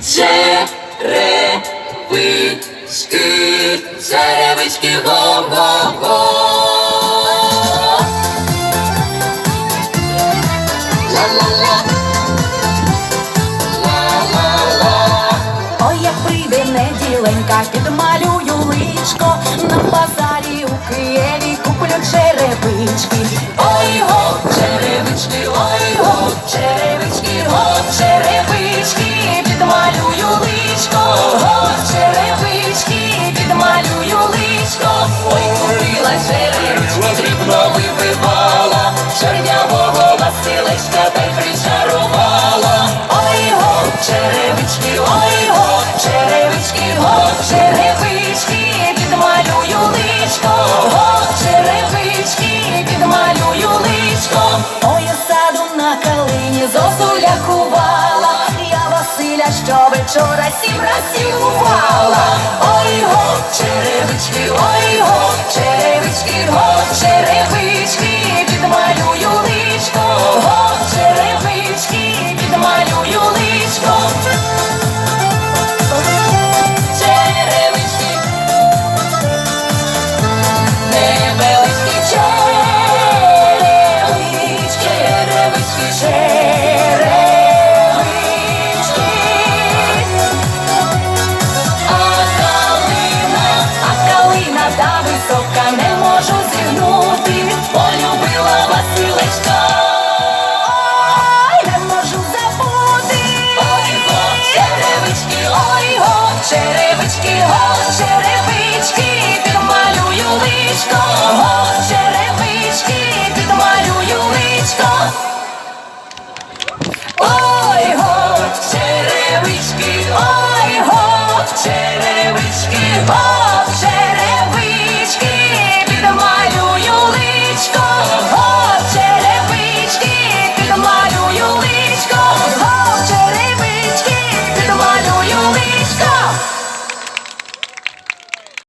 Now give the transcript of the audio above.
Черевички, черевички, го-го-го. Ла-ла-ла. Ой, як прийде неділенька, підмалюю личко на базарі у Києві куплю черевички. Калині зозуля кувала. Я Василя щовечора сім разів цілувала. Ой го, черевички, ой го, черевички, го, черевички, висока не можу зігнути. полюбила Василечка.